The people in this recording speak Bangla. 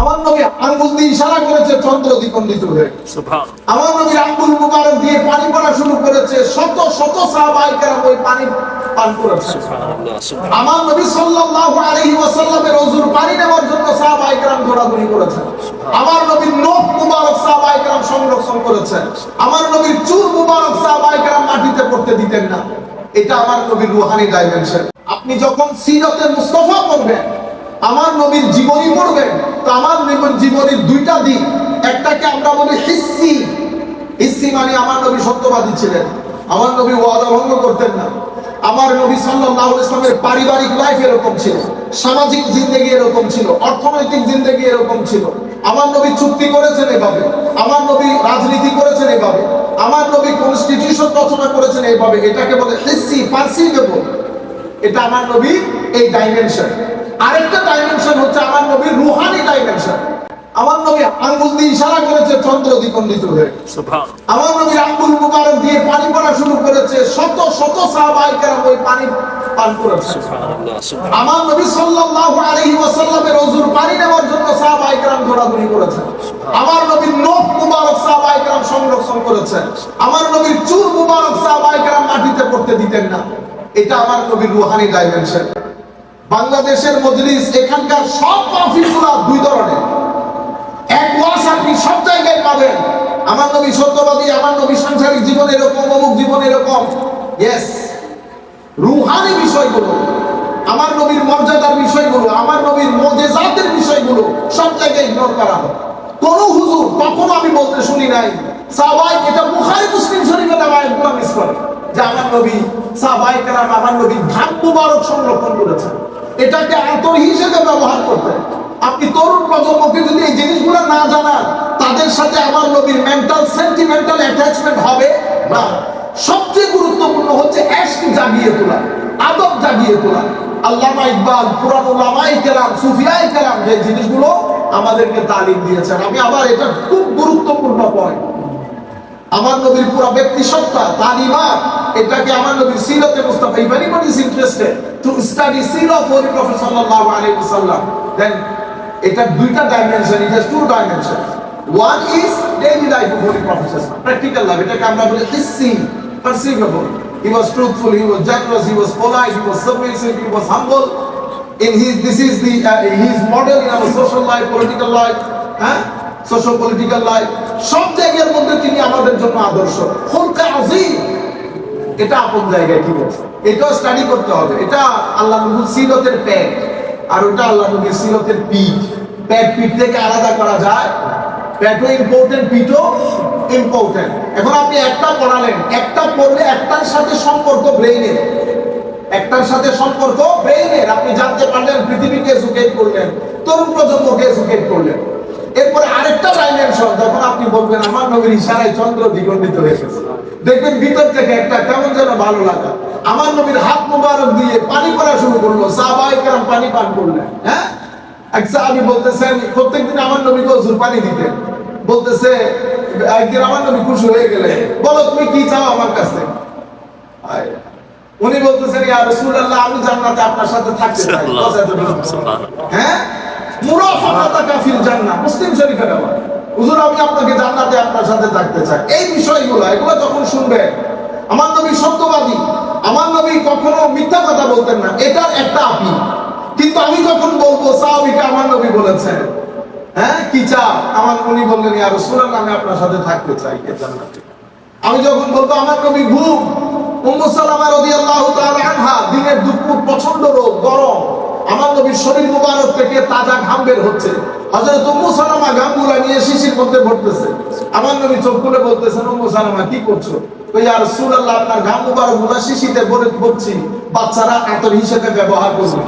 আমার নবী আঙ্গুল দিয়ে ইশারা করেছে চন্দ্র দ্বিখণ্ডিত হয়ে। আমার নবী আঙ্গুল মুবারক দিয়ে পানি পড়া শুরু করেছে শত শত সাহাবাহিকেরা ওই পানি পান করেছে। আমার নবী সাল্লাল্লাহু আলাইহি ওয়াসাল্লামের ওযুর পানি নেওয়ার জন্য করেছেন আমার নবীর নখ মুবারক সংরক্ষণ করেছেন আমার নবীর চুল মুবারক মাটিতে পড়তে দিতেন না। এটা আমার নবীর রুহানি ডাইমেনশন আপনি যখন সিরতে মুস্তফা পড়বেন আমার নবীর জীবনী পড়বেন, তো আমার জীবনীর দুইটা দিক। একটাকে আমরা বলি হিস্সি হিসি মানে আমার নবী সত্যবাদী ছিলেন। আমার নবী ওয়াদা ভঙ্গ করতেন না। আমার নবী আলাইহি ইসলামের পারিবারিক লাইফ এরকম ছিল, সামাজিক জিন্দেগি এরকম ছিল, অর্থনৈতিক জিন্দেগি এরকম ছিল। আমার নবী চুক্তি করেছেন এভাবে, আমার নবী রাজনীতি করেছেন এভাবে, আমার নবী কনস্টিটিউশন রচনা করেছেন এইভাবে এটাকে বলে হিস্সি পারসিভেবল এটা আমার নবী এই ডাইমেনশন আরেকটা ডাইমেনশন হচ্ছে আমার নবীর রুহানি ডাইমেনশন আমার নবী আঙ্গুল দিয়ে ইশারা করেছে চন্দ্র দ্বিখণ্ডিত হয়ে। আমার নবীর আঙ্গুল মুবারক দিয়ে পানি পড়া শুরু করেছে শত শত সাহাবাহিকেরা ওই পানি পান করেছে। আমার নবী সাল্লাল্লাহু আলাইহি ওয়াসাল্লামের ওযুর পানি নেওয়ার জন্য সাহাবায়ে কেরাম দৌড়াদৌড়ি করেছেন আমার নবীর নখ মুবারক সাহাবায়ে কেরাম সংরক্ষণ করেছেন আমার নবীর চুল মুবারক সাহাবায়ে কেরাম মাটিতে পড়তে দিতেন না। এটা আমার নবীর রুহানি ডাইমেনশন বাংলাদেশের মজলিস, এখানকার সব মাহফিলগুলো দুই ধরনের। এক ওয়াজ আপনি সব জায়গায় পাবেন। আমার নবী সত্যবাদী, আমার নবী সাংসারিক জীবন এরকম, অমুক জীবন এরকম। ইয়েস রুহানি বিষয়গুলো, আমার নবীর মর্যাদার বিষয়গুলো, আমার নবীর মজেজাতের বিষয়গুলো সব জায়গায় ইগনোর করা হয়। কোন হুজুর কখনো আমি বলতে শুনি নাই, সাহাবাই, এটা বুখারী মুসলিম শরীফে শরীফের আয়াতগুলো মিস করে যে আমার নবী সাহাবাই কেরাম, আমার ঘাম মুবারক সংরক্ষণ করেছেন। এটাকে আতর হিসেবে ব্যবহার করতে আপনি তরুণ প্রজন্মকে যদি এই জিনিসগুলো না জানান, তাদের সাথে আমার নবীর মেন্টাল সেন্টিমেন্টাল অ্যাটাচমেন্ট হবে না। সবচেয়ে গুরুত্বপূর্ণ হচ্ছে এশক জাগিয়ে তোলা, আদব জাগিয়ে তোলা। আল্লামা ইকবাল পুরান উলামাই কেরাম, সুফিয়াই কেরাম যে জিনিসগুলো আমাদেরকে তালিম দিয়েছেন। আমি আবার এটা খুব গুরুত্বপূর্ণ পয়েন্ট আমার নবীর পুরো ব্যক্তি সত্তা তালিমা এটাকে আমার নবীর সিরতে Mustafa anybody is interested to study sirah of holy prophet sallallahu alaihi wasallam then এটা দুইটা dimension two dimensions one is daily life of holy prophet sallallahu alaihi practical life এটাকে আমরা বলি perceivable he was truthful he was generous he was polite he was submissive he was humble in his this is the uh, his model in our social life political life হ্যাঁ সোশ্যাল পলিটিক্যাল লাইফ সব জায়গার মধ্যে তিনি আমাদের জন্য আদর্শ। আজিম, এটা আপন জায়গায় ঠিক আছে। এটাও স্টাডি করতে হবে। এটা আল্লাহ নবীর সিরতের প্যাট আর ওটা আল্লাহ নবীর সিরতের পিঠ। প্যাট পিঠ থেকে আলাদা করা যায়। প্যাটও ইম্পর্টেন্ট পিঠও ইম্পর্টেন্ট এখন আপনি একটা পড়ালেন, একটা পড়লে একটার সাথে সম্পর্ক ব্রেইনের একটার সাথে সম্পর্ক ব্রেইনের আপনি জানতে পারলেন পৃথিবীকে করলেন। তরুণ প্রজন্মকে এজুকেট করলেন এরপরে আরেকটা ডাইমেনশন যখন আমার নবীর ইশারায় চন্দ্র দ্বিগণ্ডিত হয়ে গেছে। দেখবেন ভিতর থেকে একটা কেমন যেন ভালো লাগা। আমার নবীর হাত মুবারক দিয়ে পানি পড়া শুরু করল সাহাবাই কেরাম পানি পান করলেন হ্যাঁ? এক সাহাবি বলতেছেন প্রত্যেকদিন আমার ওজুর পানি দিতেন। বলতেছে একদিন আমার নবী খুশি হয়ে গেলে বলো তুমি কি চাও আমার কাছে। উনি বলতেছেন ইয়া রাসূলুল্লাহ আমি জান্নাতে আপনার সাথে থাকতে চাই। হ্যাঁ? মুরাফাকাতাকা ফিল জান্নাহ মুসলিম শরীফের আবার হুজুর, আমি আপনাকে জান্নাতে আপনার সাথে থাকতে চাই। এই বিষয়গুলো, এগুলো যখন শুনবেন, আমার নবী সত্যবাদী, আমার নবী কখনো মিথ্যা কথা বলতেন না, এটার একটা আপনি কিন্তু আমি যখন বলব, সাহাবীকে আমার নবী বলেছেন হ্যাঁ কি চা আমার উনি বললেন আর রাসূলুল্লাহ, আমি আপনার সাথে থাকতে চাই জান্নাতে। আমি যখন বলব, আমার নবী ঘুম। উম্মু সালামা রাদিয়াল্লাহু তাআলা আনহা, দিনের দুপুর প্রচণ্ড রোদ, গরম। নবীর শরীর মুবারক থেকে তাজা ঘাম বের হচ্ছে। হযরত উম্মু সালামা ঘামগুলা নিয়ে শিশির মধ্যে ভরতেছে আমার নবী চোখ খুলে বলতেছেন, উম্মু সালামা, কি করছ? কই ইয়া রাসূলুল্লাহ, আপনার ঘাম মুবারকগুলা শিশিতে ভরে ভরছি বাচ্চারা আতর হিসেবে ব্যবহার করছে।